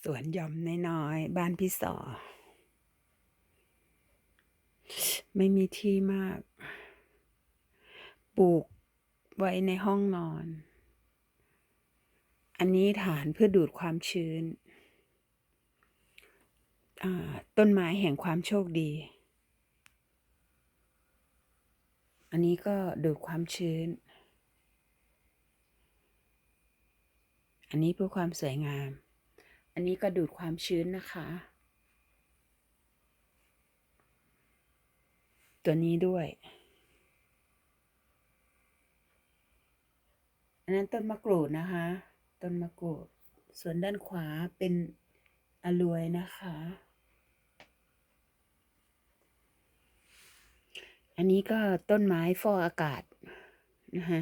สวนยอมน้อยๆ บ้านพี่สอ ไม่มีที่มาก ปลูกไว้ในห้องนอน อันนี้ฐานเพื่อดูดความชื้นอ่าต้นไม้แห่งความโชคดี อันนี้ก็ดูดความชื้น อันนี้เพื่อความสวยงาม อันนี้ก็ดูดความชื้นนะคะ ตัวนี้ด้วย อันนั้นต้นมะกรูดนะคะ ต้นมะกรูด ส่วนด้านขวาเป็นอลวยนะคะ อันนี้ก็ต้นไม้ฟอกอากาศนะคะ